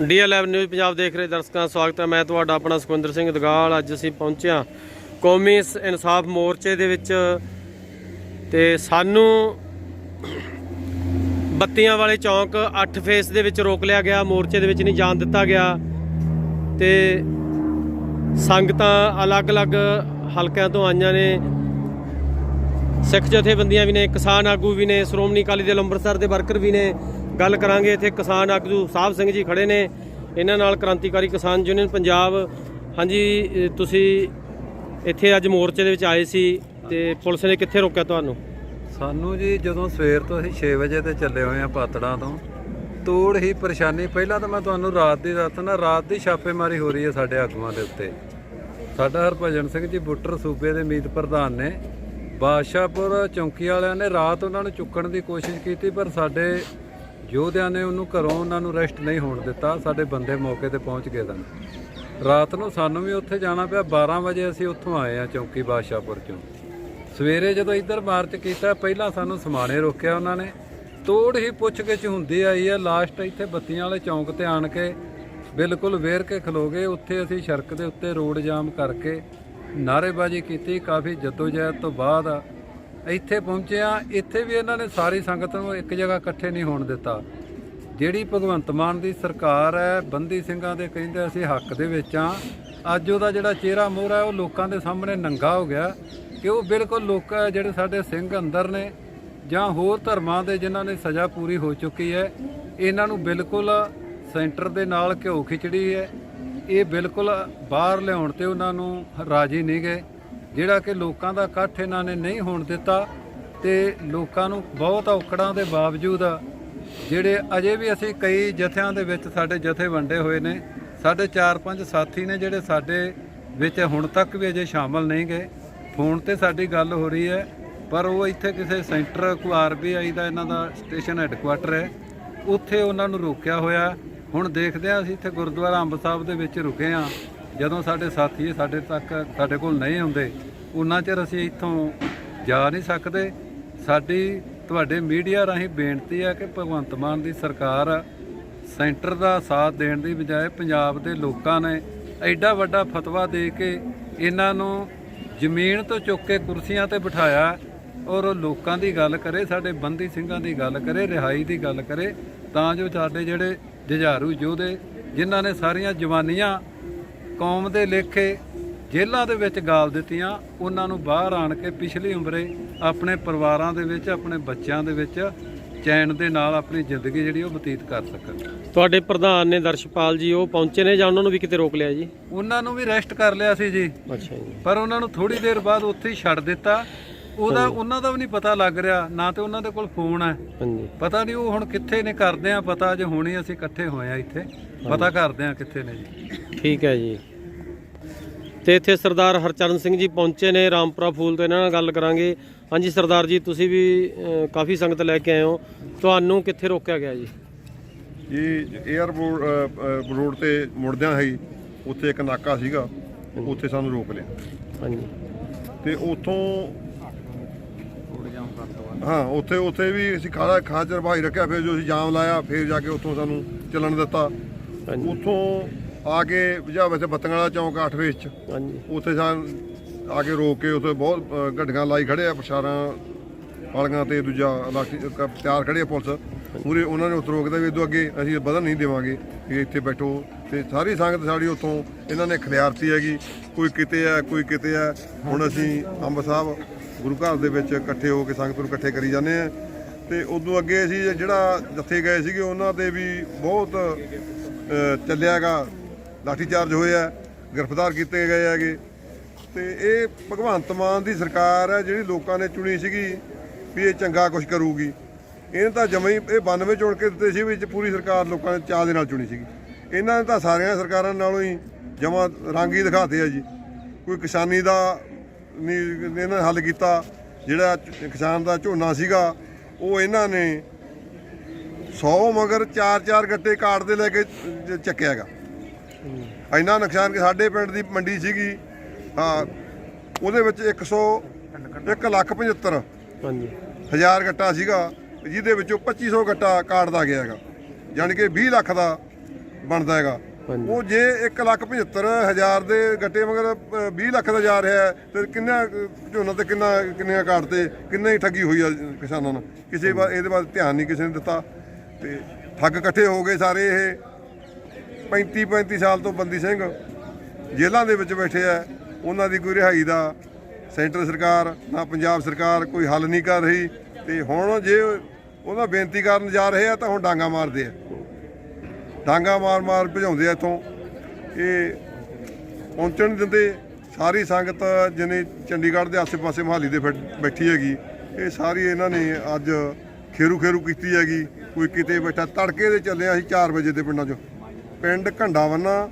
DLF news Punjab ਦੇਖ ਰਹੇ ਦਰਸ਼ਕਾਂ ਦਾ ਸਵਾਗਤ ਹੈ। ਮੈਂ ਤੁਹਾਡਾ ਆਪਣਾ ਸੁਖਵਿੰਦਰ ਸਿੰਘ ਦਗਾਲ। ਅੱਜ ਅਸੀਂ ਪਹੁੰਚਿਆ ਕੌਮੀ ਇਨਸਾਫ ਮੋਰਚੇ ਦੇ ਵਿੱਚ ਤੇ ਸਾਨੂੰ ਬੱਤੀਆਂ ਵਾਲੇ ਚੌਂਕ 8 ਫੇਸ ਦੇ ਵਿੱਚ ਰੋਕ ਲਿਆ ਗਿਆ। ਮੋਰਚੇ ਦੇ ਵਿੱਚ ਨਹੀਂ ਜਾਣ ਦਿੱਤਾ ਗਿਆ ਤੇ ਸੰਗਤਾਂ ਅਲੱਗ-ਅਲੱਗ ਹਲਕਿਆਂ ਤੋਂ ਆਈਆਂ ਨੇ। ਸਿੱਖ ਜਥੇਬੰਦੀਆਂ ਵੀ ਨੇ, ਕਿਸਾਨ ਆਗੂ ਵੀ ਨੇ, ਸ਼੍ਰੋਮਣੀ ਅਕਾਲੀ ਦਲ ਅੰਮ੍ਰਿਤਸਰ ਦੇ ਵਰਕਰ ਵੀ ਨੇ। ਗੱਲ ਕਰਾਂਗੇ, ਇੱਥੇ ਕਿਸਾਨ ਆਗੂ ਸਾਹਿਬ ਸਿੰਘ ਜੀ ਖੜੇ ਨੇ। ਇਹਨਾਂ ਨਾਲ ਕ੍ਰਾਂਤੀਕਾਰੀ ਕਿਸਾਨ ਯੂਨੀਅਨ ਪੰਜਾਬ। ਹਾਂਜੀ ਤੁਸੀਂ ਇੱਥੇ ਅੱਜ ਮੋਰਚੇ ਦੇ ਵਿੱਚ ਆਏ ਸੀ ਤੇ ਪੁਲਿਸ ਨੇ ਕਿੱਥੇ ਰੋਕਿਆ ਤੁਹਾਨੂੰ? ਸਾਨੂੰ ਜੀ ਜਦੋਂ ਸਵੇਰ ਤੋਂ ਅਸੀਂ 6 ਵਜੇ ਤੇ ਚੱਲੇ ਹੋਏ ਆ ਪਾਤੜਾਂ ਤੋਂ, ਤੋੜ ਹੀ ਪਰੇਸ਼ਾਨੀ। ਪਹਿਲਾਂ ਤਾਂ ਮੈਂ ਤੁਹਾਨੂੰ ਰਾਤ ਦੀ ਦੱਸਣਾ ਰਾਤ ਦੀ ਛਾਪੇਮਾਰੀ ਹੋ ਰਹੀ ਹੈ ਸਾਡੇ ਆਗੂਆਂ ਦੇ ਉੱਤੇ। ਸਾਡਾ ਹਰਭਜਨ ਸਿੰਘ ਜੀ ਬੁੱਟਰ ਸੂਬੇ ਦੇ ਮੀਤ ਪ੍ਰਧਾਨ ਨੇ। ਬਾਦਸ਼ਾਹਪੁਰ ਚੌਂਕੀ ਵਾਲਿਆਂ ਨੇ ਰਾਤ ਉਹਨਾਂ ਨੂੰ ਚੁੱਕਣ ਦੀ ਕੋਸ਼ਿਸ਼ ਕੀਤੀ, ਪਰ ਸਾਡੇ ਯੋਧਿਆਂ ਨੇ ਉਹਨੂੰ ਘਰੋਂ ਉਹਨਾਂ ਨੂੰ ਰੈਸਟ ਨਹੀਂ ਹੋਣ ਦਿੱਤਾ, ਸਾਡੇ ਬੰਦੇ ਮੌਕੇ ਤੇ ਪਹੁੰਚ ਗਏ ਸਨ ਰਾਤ ਨੂੰ ਸਾਨੂੰ ਵੀ ਉੱਥੇ ਜਾਣਾ ਪਿਆ 12 ਵਜੇ ਅਸੀਂ ਉੱਥੋਂ ਆਏ ਆ ਚੌਂਕੀ ਬਾਦਸ਼ਾਹਪੁਰ ਚੋਂ। ਸਵੇਰੇ ਜਦੋਂ ਇੱਧਰ ਮਾਰਚ ਕੀਤਾ, ਪਹਿਲਾਂ ਸਾਨੂੰ ਸਮਾਣੇ ਰੋਕਿਆ ਉਹਨਾਂ ਨੇ। ਤੋੜ ਹੀ ਪੁੱਛ ਗਿੱਛ ਹੁੰਦੀ ਆਈ ਹੈ ਲਾਸਟ ਇੱਥੇ ਬੱਤੀਆਂ ਵਾਲੇ ਚੌਂਕ ਤੇ ਆਣ ਕੇ ਬਿਲਕੁਲ ਵੇਰ ਕੇ ਖਲੋ ਗਏ। ਉੱਥੇ ਅਸੀਂ ਸੜਕ ਦੇ ਉੱਤੇ ਰੋਡ ਜਾਮ ਕਰਕੇ ਨਾਅਰੇਬਾਜ਼ੀ ਕੀਤੀ, ਕਾਫੀ ਜਦੋਜਹਿਦ ਤੋਂ ਬਾਅਦ ਇੱਥੇ ਪਹੁੰਚਿਆ, ਇੱਥੇ ਵੀ ਇਹਨਾਂ ਨੇ ਸਾਰੀ ਸੰਗਤ ਨੂੰ ਇੱਕ ਜਗ੍ਹਾ ਇਕੱਠੇ ਨਹੀਂ ਹੋਣ ਦਿੱਤਾ। ਜਿਹੜੀ ਭਗਵੰਤ ਮਾਨ ਦੀ ਸਰਕਾਰ ਹੈ, ਬੰਦੀ ਸਿੰਘਾਂ ਦੇ ਕਹਿੰਦੇ ਅਸੀਂ ਹੱਕ ਦੇ ਵਿੱਚ ਆ ਅੱਜ ਉਹਦਾ ਜਿਹੜਾ ਚਿਹਰਾ ਮੋਹਰਾ ਹੈ, ਉਹ ਲੋਕਾਂ ਦੇ ਸਾਹਮਣੇ ਨੰਗਾ ਹੋ ਗਿਆ ਕਿ ਉਹ ਬਿਲਕੁਲ ਲੋਕ ਜਿਹੜੇ ਸਾਡੇ ਸਿੰਘ ਅੰਦਰ ਨੇ ਜਾਂ ਹੋਰ ਧਰਮਾਂ ਦੇ ਜਿਨ੍ਹਾਂ ਨੇ ਸਜ਼ਾ ਪੂਰੀ ਹੋ ਚੁੱਕੀ ਹੈ, ਇਹਨਾਂ ਨੂੰ ਬਿਲਕੁਲ ਸੈਂਟਰ ਦੇ ਨਾਲ ਘਿਓ ਖਿਚੜੀ ਹੈ। ਇਹ ਬਿਲਕੁਲ ਬਾਹਰ ਲਿਆਉਣ ਤੇ ਉਹਨਾਂ ਨੂੰ ਰਾਜੀ ਨਹੀਂ ਗਏ। ਜਿਹੜਾ ਕਿ ਲੋਕਾਂ ਦਾ ਇਕੱਠ ਇਹਨਾਂ ਨੇ ਨਹੀਂ ਹੋਣ ਦਿੱਤਾ ਤੇ ਲੋਕਾਂ ਨੂੰ ਬਹੁਤ ਔਕੜਾਂ ਦੇ ਬਾਵਜੂਦ ਜਿਹੜੇ ਅਜੇ ਵੀ ਅਸੀਂ ਕਈ ਜਥਿਆਂ ਦੇ ਵਿੱਚ ਸਾਡੇ ਜਥੇ ਵੰਡੇ ਹੋਏ ਨੇ, ਸਾਡੇ 4-5 ਸਾਥੀ ਨੇ ਜਿਹੜੇ ਸਾਡੇ ਵਿੱਚ ਹੁਣ ਤੱਕ ਵੀ ਅਜੇ ਸ਼ਾਮਲ ਨਹੀਂ ਗਏ। ਫੋਨ ਤੇ ਸਾਡੀ ਗੱਲ ਹੋ ਰਹੀ ਹੈ, ਪਰ ਉਹ ਇੱਥੇ ਕਿਸੇ ਸੈਂਟਰ ਕੋ ਆਰਬੀਆਈ ਦਾ ਇਹਨਾਂ ਦਾ ਸਟੇਸ਼ਨ ਹੈੱਡਕੁਆਟਰ ਹੈ, ਉੱਥੇ ਉਹਨਾਂ ਨੂੰ ਰੋਕਿਆ ਹੋਇਆ। ਹੁਣ ਦੇਖਦੇ ਹਾਂ ਅਸੀਂ ਇੱਥੇ ਗੁਰਦੁਆਰਾ ਅੰਬ ਸਾਹਿਬ ਦੇ ਵਿੱਚ ਰੁਕੇ ਹਾਂ। ਜਦੋਂ ਸਾਡੇ ਸਾਥੀ ਸਾਡੇ ਤੱਕ ਸਾਡੇ ਕੋਲ ਨਹੀਂ ਆਉਂਦੇ, ਉਹਨਾਂ ਚਿਰ ਅਸੀਂ ਇੱਥੋਂ ਜਾ ਨਹੀਂ ਸਕਦੇ। ਸਾਡੀ, ਤੁਹਾਡੇ ਮੀਡੀਆ ਰਾਹੀਂ ਬੇਨਤੀ ਹੈ ਕਿ ਭਗਵੰਤ ਮਾਨ ਦੀ ਸਰਕਾਰ ਸੈਂਟਰ ਦਾ ਸਾਥ ਦੇਣ ਦੀ ਬਜਾਏ ਪੰਜਾਬ ਦੇ ਲੋਕਾਂ ਨੇ ਐਡਾ ਵੱਡਾ ਫਤਵਾ ਦੇ ਕੇ ਇਹਨਾਂ ਨੂੰ ਜ਼ਮੀਨ ਤੋਂ ਚੁੱਕ ਕੇ ਕੁਰਸੀਆਂ ਤੇ ਬਿਠਾਇਆ ਔਰ ਉਹ ਲੋਕਾਂ ਦੀ ਗੱਲ ਕਰੇ, ਸਾਡੇ ਬੰਦੀ ਸਿੰਘਾਂ ਦੀ ਗੱਲ ਕਰੇ, ਰਿਹਾਈ ਦੀ ਗੱਲ ਕਰੇ, ਤਾਂ ਜੋ ਸਾਡੇ ਜਿਹੜੇ ਜੁਝਾਰੂ ਯੋਧੇ, ਜਿਨ੍ਹਾਂ ਨੇ ਸਾਰੀਆਂ ਜਵਾਨੀਆਂ ਕੌਮ ਦੇ ਲੇਖੇ ਜੇਲ੍ਹਾਂ ਦੇ ਵਿੱਚ ਗਾਲ ਦਿੱਤੀਆਂ। ਉਹਨਾਂ ਨੂੰ ਬਾਹਰ ਆਣ ਕੇ ਪਿਛਲੀ ਉਮਰੇ ਆਪਣੇ ਪਰਿਵਾਰਾਂ ਦੇ ਵਿੱਚ ਆਪਣੇ ਬੱਚਿਆਂ ਦੇ ਵਿੱਚ ਚੈਨ ਦੇ ਨਾਲ ਆਪਣੀ ਜ਼ਿੰਦਗੀ ਜਿਹੜੀ ਉਹ ਬਤੀਤ ਕਰ ਸਕਣ। ਤੁਹਾਡੇ ਪ੍ਰਧਾਨ ਨੇ ਦਰਸ਼ਪਾਲ ਜੀ ਉਹ ਪਹੁੰਚੇ ਨੇ ਜਾਂ ਉਹਨਾਂ ਨੂੰ ਵੀ ਕਿਤੇ ਰੋਕ ਲਿਆ ਜੀ? ਉਹਨਾਂ ਨੂੰ ਵੀ ਰੈਸਟ ਕਰ ਲਿਆ ਸੀ ਜੀ। ਅੱਛਾ ਜੀ। ਪਰ ਉਹਨਾਂ ਨੂੰ ਥੋੜੀ ਦੇਰ ਬਾਅਦ ਉੱਥੇ ਹੀ ਛੱਡ ਦਿੱਤਾ। ਉਹਦਾ ਉਹਨਾਂ ਦਾ ਵੀ ਨਹੀਂ ਪਤਾ ਲੱਗ ਰਿਹਾ ਨਾ ਤੇ ਉਹਨਾਂ ਦੇ ਕੋਲ ਫੋਨ ਹੈ। ਹਾਂਜੀ। ਪਤਾ ਨਹੀਂ ਉਹ ਹੁਣ ਕਿੱਥੇ ਨੇ ਕਰਦੇ ਆ ਪਤਾ। ਜੇ ਹੁਣੇ ਅਸੀਂ ਇਕੱਠੇ ਹੋਏ ਆ ਇੱਥੇ ਪਤਾ ਕਰਦੇ ਆ ਕਿੱਥੇ ਨੇ ਜੀ। ਠੀਕ ਹੈ ਜੀ। ਤੇ ਇੱਥੇ ਸਰਦਾਰ ਹਰਚਰਨ ਸਿੰਘ ਜੀ ਪਹੁੰਚੇ ਨੇ ਰਾਮਪੁਰਾ ਫੂਲ ਤੋਂ ਇਹਨਾਂ ਨਾਲ ਗੱਲ ਕਰਾਂਗੇ। ਹਾਂਜੀ ਸਰਦਾਰ ਜੀ ਤੁਸੀਂ ਵੀ ਕਾਫੀ ਸੰਗਤ ਲੈ ਕੇ ਆਏ ਹੋ। ਤੁਹਾਨੂੰ ਕਿੱਥੇ ਰੋਕਿਆ ਗਿਆ ਜੀ? ਇਹ 에ਅਰਪੋਰਟ ਰੋਡ ਤੇ ਮੁੜਦਿਆਂ ਹੈ ਉੱਥੇ ਇੱਕ ਨਾਕਾ ਸੀਗਾ ਉੱਥੇ ਸਾਨੂੰ ਰੋਕ ਲਿਆ। ਹਾਂਜੀ। ਤੇ ਉੱਥੋਂ ਹਾਂ ਉੱਥੇ ਉੱਥੇ ਵੀ ਅਸੀਂ ਖਾੜਾ ਖਾਚਰ ਭਾਈ ਰੱਖਿਆ ਫਿਰ ਜੋ ਅਸੀਂ ਜਾਮ ਲਾਇਆ ਫਿਰ ਜਾ ਕੇ ਉੱਥੋਂ ਸਾਨੂੰ ਚੱਲਣ ਦਿੱਤਾ। ਹਾਂਜੀ। ਉੱਥੋਂ ਆ ਕੇ ਵੈਸੇ ਬੱਤੀਆਂ ਵਾਲਾ ਚੌਂਕ 8 ਵੇਚ ਚ। ਹਾਂਜੀ। ਉੱਥੇ ਸਾਨ ਆ ਕੇ ਰੋਕ ਕੇ ਉੱਥੇ ਬਹੁਤ ਗੱਡੀਆਂ ਲਾਈ ਖੜੇ ਆ ਪਛਾਰਾਂ ਵਾਲੀਆਂ ਤੇ ਦੂਜਾ ਕ- ਤਿਆਰ ਖੜੇ ਆ ਪੁਲਿਸ। ਮੂਰੇ ਉਹਨਾਂ ਨੇ ਉੱਥੇ ਰੋਕਦਾ ਵੀ ਇਦੋਂ ਅੱਗੇ ਅਸੀਂ ਵਧਣ ਨਹੀਂ ਦੇਵਾਂਗੇ ਵੀ ਇੱਥੇ ਬੈਠੋ। ਤੇ ਸਾਰੀ ਸੰਗਤ ਸਾਡੀ ਉੱਥੋਂ ਇਹਨਾਂ ਨੇ ਖਿਲਾਰਤੀ ਹੈਗੀ ਕੋਈ ਕਿਤੇ ਆ ਕੋਈ ਕਿਤੇ ਆ। ਹੁਣ ਅਸੀਂ ਅੰਬ ਸਾਹਿਬ ਗੁਰੂ ਘਰ ਦੇ ਵਿੱਚ ਇਕੱਠੇ ਹੋ ਕੇ ਸੰਗਤ ਨੂੰ ਇਕੱਠੇ ਕਰੀ ਜਾਂਦੇ ਆ। ਤੇ ਉਦੋਂ ਅੱਗੇ ਅਸੀਂ ਜਿਹੜਾ ਜੱਥੇ ਗਏ ਸੀਗੇ ਉਹਨਾਂ ਤੇ ਵੀ ਬਹੁਤ ਚੱਲਿਆਗਾ ਲਾਠੀਚਾਰਜ ਹੋਇਆ ਗ੍ਰਿਫਤਾਰ ਕੀਤੇ ਗਏ ਹੈਗੇ। ਤੇ ਇਹ ਭਗਵੰਤ ਮਾਨ ਦੀ ਸਰਕਾਰ ਹੈ, ਜਿਹੜੀ ਲੋਕਾਂ ਨੇ ਚੁਣੀ ਸੀਗੀ ਵੀ ਇਹ ਚੰਗਾ ਕੁਝ ਕਰੂਗੀ। ਇਹਨੇ ਤਾਂ ਜਮਾਂ ਹੀ ਇਹ 92 ਚੁਣ ਕੇ ਦਿੱਤੇ ਸੀ, ਵਿੱਚ ਪੂਰੀ ਸਰਕਾਰ ਲੋਕਾਂ ਨੇ ਚਾਹ ਦੇ ਨਾਲ ਚੁਣੀ ਸੀਗੀ। ਇਹਨਾਂ ਨੇ ਤਾਂ ਸਾਰੀਆਂ ਸਰਕਾਰਾਂ ਨਾਲੋਂ ਹੀ ਜਮਾਂ ਰੰਗ ਹੀ ਦਿਖਾਤੇ ਆ ਜੀ। ਕੋਈ ਕਿਸਾਨੀ ਦਾ ਨਹੀਂ ਇਹਨਾਂ ਨੇ ਹੱਲ ਕੀਤਾ, ਜਿਹੜਾ ਕਿਸਾਨ ਦਾ ਝੋਨਾ ਸੀਗਾ, ਉਹ ਇਹਨਾਂ ਨੇ 100 ਮਗਰ 4-4 ਗੱਟੇ ਕਾਟ ਦੇ ਲੈ ਕੇ ਚ- ਚੱਕਿਆਗਾ ਇੰਨਾ ਨੁਕਸਾਨ ਕਿ ਸਾਡੇ ਪਿੰਡ ਦੀ ਮੰਡੀ ਸੀਗੀ ਹਾਂ ਉਹਦੇ ਵਿੱਚ 100 1 ਲੱਖ 75 ਹਾਂਜੀ। ਹਜ਼ਾਰ ਗੱਟਾ ਸੀਗਾ ਜਿਹਦੇ ਵਿੱਚੋਂ 2500 ਗੱਟਾ ਕਾਟ ਦਾ ਗਿਆ ਹੈਗਾ ਯਾਨੀ ਕਿ 20 ਲੱਖ ਦਾ ਬਣਦਾ ਹੈਗਾ। ਉਹ ਜੇ 175000 ਦੇ ਗੱਟੇ ਮਗਰ ਅ, 20 ਲੱਖ ਦਾ ਜਾ ਰਿਹਾ ਹੈ ਤੇ ਕਿੰਨਾ ਝੋਨਾ ਤੇ ਕਿੰਨਾ ਕਿੰਨੀਆਂ ਕਾਟ ਤੇ ਕਿੰਨਾ ਹੀ ਠੱਗੀ ਹੋਈ ਆ ਕਿਸਾਨਾਂ ਨਾਲ। ਕਿਸੇ ਵਾ ਇਹਦੇ ਬਾਰੇ ਧਿਆਨ ਨਹੀਂ ਕਿਸੇ ਨੇ ਦਿੱਤਾ ਤੇ ਠੱਗ ਇਕੱਠੇ ਹੋ ਗਏ ਸਾਰੇ ਇਹ। 35 35 ਸਾਲ ਤੋਂ ਬੰਦੀ ਸਿੰਘ ਜੇਲ੍ਹਾਂ ਦੇ ਵਿੱਚ ਬੈਠੇ ਆ। ਉਹਨਾਂ ਦੀ ਕੋਈ ਰਿਹਾਈ ਦਾ ਸੈਂਟਰ ਸਰਕਾਰ ਨਾ ਪੰਜਾਬ ਸਰਕਾਰ ਕੋਈ ਹੱਲ ਨਹੀਂ ਕਰ ਰਹੀ। ਤੇ ਹੁਣ ਜੇ ਉਹਨਾਂ ਬੇਨਤੀ ਕਰਨ ਜਾ ਰਹੇ ਆ ਤਾਂ ਹੁਣ ਡਾਂਗਾ ਮਾਰਦੇ ਆ। ਡਾਂਗਾ ਮਾਰ ਮਾਰ ਭਜਾਉਂਦੇ ਆ ਇੱਥੋਂ। ਇਹ ਪਹੁੰਚਣ ਨਹੀਂ ਦਿੰਦੇ। ਸਾਰੀ ਸੰਗਤ ਜਿਹਨੇ ਚੰਡੀਗੜ੍ਹ ਦੇ ਆਸੇ-ਪਾਸੇ ਮਹਾਲੀ ਦੇ ਬੈਠ- ਬੈਠੀ ਹੈਗੀ, ਇਹ ਸਾਰੀ ਇਹਨਾਂ ਨੇ ਅੱਜ ਖੇਰੂ ਖੇਰੂ ਕੀਤੀ ਹੈਗੀ। ਕੋਈ ਕਿਤੇ ਬੈਠਾ, ਤੜਕੇ ਦੇ ਚੱਲੇ ਅਸੀਂ 4 ਵਜੇ ਦੇ ਪਿੰਡਾਂ 'ਚੋਂ। ਪਿੰਡ ਘੰਡਾਵੰਨਾ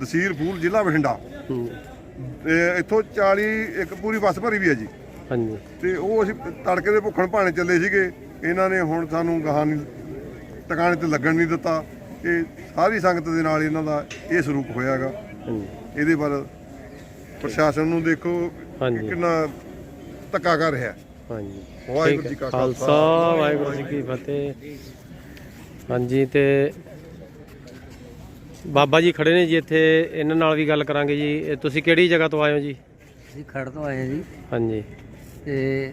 ਦਸੀਰ ਫੂਲ ਜ਼ਿਲ੍ਹਾ ਬਠਿੰਡਾ। ਤੇ ਇੱਥੋਂ 40 ਇੱਕ ਪੂਰੀ ਬੱਸ ਭਰੀ ਵੀ ਹੈ ਜੀ। ਹਾਂਜੀ। ਤੇ ਉਹ ਅਸੀਂ ਤੜਕੇ ਦੇ ਭੁੱਖਣ ਭਾਣੇ ਚੱਲੇ ਸੀਗੇ। ਇਹਨਾਂ ਨੇ ਹੁਣ ਸਾਨੂੰ ਗਾਹਾਂ ਨਹੀਂ ਟਿਕਾਣੇ ਤੇ ਲੱਗਣ ਨਹੀਂ ਦਿੱਤਾ। ਇਹ ਸਾਰੀ ਸੰਗਤ ਦੇ ਨਾਲ ਇਹਨਾਂ ਦਾ ਇਹ ਸਰੂਪ ਹੋਇਆ ਹੈਗਾ ਹਾਂਜੀ। ਇਹਦੇ ਬਾਰੇ ਪ੍ਰਸ਼ਾਸਨ ਨੂੰ ਦੇਖੋ। ਕਿੰਨਾ ਧੱਕਾ ਕਰ ਰਿਹਾ। ਹਾਂਜੀ। ਵਾਹਿਗੁਰੂ ਜੀ। ਕਾ ਖਾਲਸਾ, ਵਾਹਿਗੁਰੂ ਜੀ ਕੀ ਫਤਿਹ। ਹਾਂਜੀ ਤੇ ਬਾਬਾ ਜੀ ਖੜੇ ਨੇ ਜੀ ਇੱਥੇ ਇਹਨਾਂ ਨਾਲ ਵੀ ਗੱਲ ਕਰਾਂਗੇ ਜੀ। ਇਹ ਤੁਸੀਂ ਕਿਹੜੀ ਜਗ੍ਹਾ ਤੋਂ ਆਏ ਹੋ ਜੀ? ਅਸੀਂ ਖੜ ਤੋਂ ਆਏ ਹਾਂ ਜੀ। ਹਾਂਜੀ। ਤੇ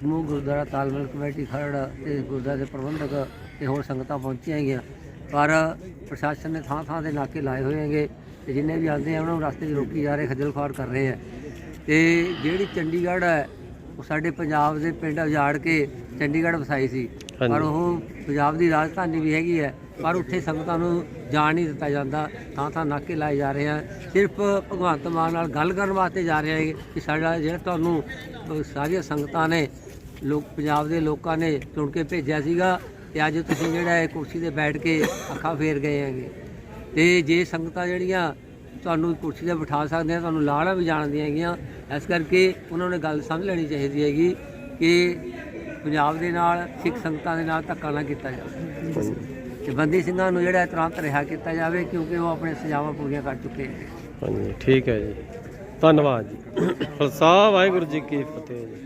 ਸਮੂਹ ਗੁਰਦੁਆਰਾ ਤਾਲਮੇਲ ਕਮੇਟੀ ਖੜ ਤੇ ਗੁਰਦੁਆਰੇ ਦੇ ਪ੍ਰਬੰਧਕ ਤੇ ਹੋਰ ਸੰਗਤਾਂ ਪਹੁੰਚੀਆਂ ਹੈਗੀਆਂ। ਪਰ ਪ੍ਰਸ਼ਾਸਨ ਨੇ ਥਾਂ ਥਾਂ ਦੇ ਨਾਕੇ ਲਾਏ ਹੋਏ ਹੈਗੇ ਤੇ ਜਿੰਨੇ ਵੀ ਆਉਂਦੇ ਆ ਉਹਨਾਂ ਨੂੰ ਰਸਤੇ 'ਚ ਰੋਕੀ ਜਾ ਰਹੇ ਖੱਜਲ ਖੁਆਰ ਕਰ ਰਹੇ ਆ। ਤੇ ਜਿਹੜੀ ਚੰਡੀਗੜ੍ਹ ਹੈ ਉਹ ਸਾਡੇ ਪੰਜਾਬ ਦੇ ਪਿੰਡ ਉਜਾੜ ਕੇ ਚੰਡੀਗੜ੍ਹ ਵਸਾਈ ਸੀ। ਪਰ। ਉਹ ਪੰਜਾਬ ਦੀ ਰਾਜਧਾਨੀ ਵੀ ਹੈਗੀ ਹੈ ਪਰ ਉੱਥੇ ਸੰਗਤਾਂ ਨੂੰ ਜਾਣ ਨਹੀਂ ਦਿੱਤਾ ਜਾਂਦਾ, ਥਾਂ ਥਾਂ ਨਾਕੇ ਲਾਏ ਜਾ ਰਹੇ ਆ। ਸਿਰਫ ਭਗਵੰਤ ਮਾਨ ਨਾਲ ਗੱਲ ਕਰਨ ਵਾਸਤੇ ਜਾ ਰਹੇ ਹੈ ਕਿ ਸਾਡਾ ਜਿਹੜਾ ਤੁਹਾਨੂੰ ਸਾਰੀਆਂ ਸੰਗਤਾਂ ਨੇ, ਲੋਕ, ਪੰਜਾਬ ਦੇ ਲੋਕਾਂ ਨੇ ਚੁਣ ਕੇ ਭੇਜਿਆ ਸੀਗਾ ਤੇ ਅੱਜ ਤੁਸੀਂ ਜਿਹੜਾ ਹੈ ਕੁਰਸੀ ਤੇ ਬੈਠ ਕੇ ਅੱਖਾਂ ਫੇਰ ਗਏ ਹੈਗੇ। ਤੇ ਜੇ ਸੰਗਤਾਂ ਜਿਹੜੀਆਂ ਤੁਹਾਨੂੰ ਕੁਰਸੀ ਤੇ ਬਿਠਾ ਸਕਦੇ ਆ ਤੁਹਾਨੂੰ ਲਾੜਾ ਵੀ ਜਾਣਦੀਆਂ ਹੈਗੀਆਂ, ਇਸ ਕਰਕੇ ਉਹਨਾਂ ਨੇ ਗੱਲ ਸਮਝ ਲੈਣੀ ਚਾਹੀਦੀ ਹੈਗੀ ਕਿ ਪੰਜਾਬ ਦੇ ਨਾਲ, ਸਿੱਖ ਸੰਗਤਾਂ ਦੇ ਨਾਲ ਧੱਕਾ ਨਾ ਕੀਤਾ ਜਾਵੇ। ਤੇ ਬੰਦੀ ਸਿੰਘਾਂ ਨੂੰ ਜਿਹੜਾ ਤੁਰੰਤ ਰਿਹਾ ਕੀਤਾ ਜਾਵੇ, ਕਿਉਂਕਿ ਉਹ ਆਪਣੇ ਸਜ਼ਾਵਾਂ ਪੂਰੀਆਂ ਕਰ ਚੁੱਕੇ ਨੇ। ਹਾਂਜੀ, ਠੀਕ ਹੈ ਜੀ। ਧੰਨਵਾਦ ਜੀ। ਖਾਲਸਾ ਵਾਹਿਗੁਰੂ ਜੀ ਕੀ ਫਤਿਹ ਜੀ।